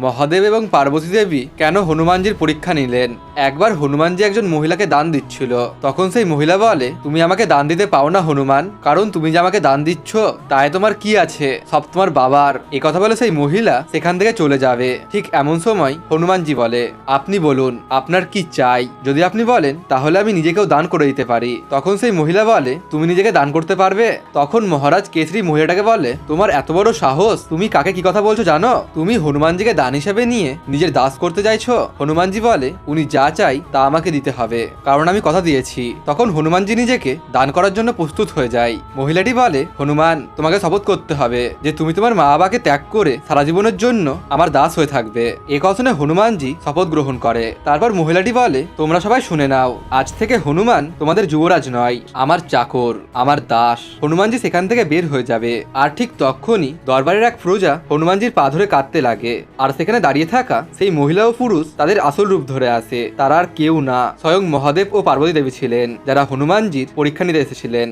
মহাদেব এবং পার্বতী দেবী কেন হনুমানজির পরীক্ষা নিলেন? একবার হনুমানজি একজন মহিলাকে দান দিচ্ছিল। তখন সেই মহিলা বলে, তুমি আমাকে দান দিতে পাও না হনুমান, কারণ তুমি যে আমাকে দান দিচ্ছ তাই তোমার কি আছে? সব তোমার বাবার। এ কথা বলে সেই মহিলা সেখান থেকে চলে যাবে। ঠিক এমন সময় হনুমানজি বলে, আপনি বলুন, আপনার কি চাই? যদি আপনি বলেন, তাহলে আমি নিজেকেও দান করে দিতে পারি। তখন সেই মহিলা বলে, তুমি নিজেকে দান করতে পারবে? তখন মহারাজ কেসরি মহিলাটাকে বলে, তোমার এত বড় সাহস, তুমি কাকে কি কথা বলছো জানো? তুমি হনুমানজিকে দান হিসেবে নিয়ে নিজের দাস করতে চাইছো হনুমানজি বলে, উনি যা চাই তা আমাকে দিতে হবে। কারণ আমি কথা দিয়েছি। তখন হনুমানজি নিজেকে দান করার জন্য প্রস্তুত হয়ে যায়। মহিলাটি বলে, হনুমান, তোমাকে শপথ করতে হবে যে তুমি তোমার মা বাবাকে ত্যাগ করে সারা জীবনের জন্য আমার দাস হয়ে থাকবে। এ কথা শুনে হনুমানজি শপথ গ্রহণ করে। তারপর মহিলাটি বলে, তোমরা সবাই শুনে নাও, আজ থেকে হনুমান তোমাদের যুবরাজ নয়, আমার চাকর, আমার দাস। হনুমানজি সেখান থেকে বের হয়ে যাবে। আর ঠিক তখনই দরবারের এক প্রজা হনুমানজির পা ধরে কাঁদতে লাগে। আর সেখানে দাঁড়িয়ে থাকা সেই মহিলা ও পুরুষ তাদের আসল রূপ ধরে আসে তারা আর কেউ না। স্বয়ং মহাদেব ও পার্বতী দেবী ছিলেন, যারা হনুমানজির পরীক্ষা নিতে এসেছিলেন।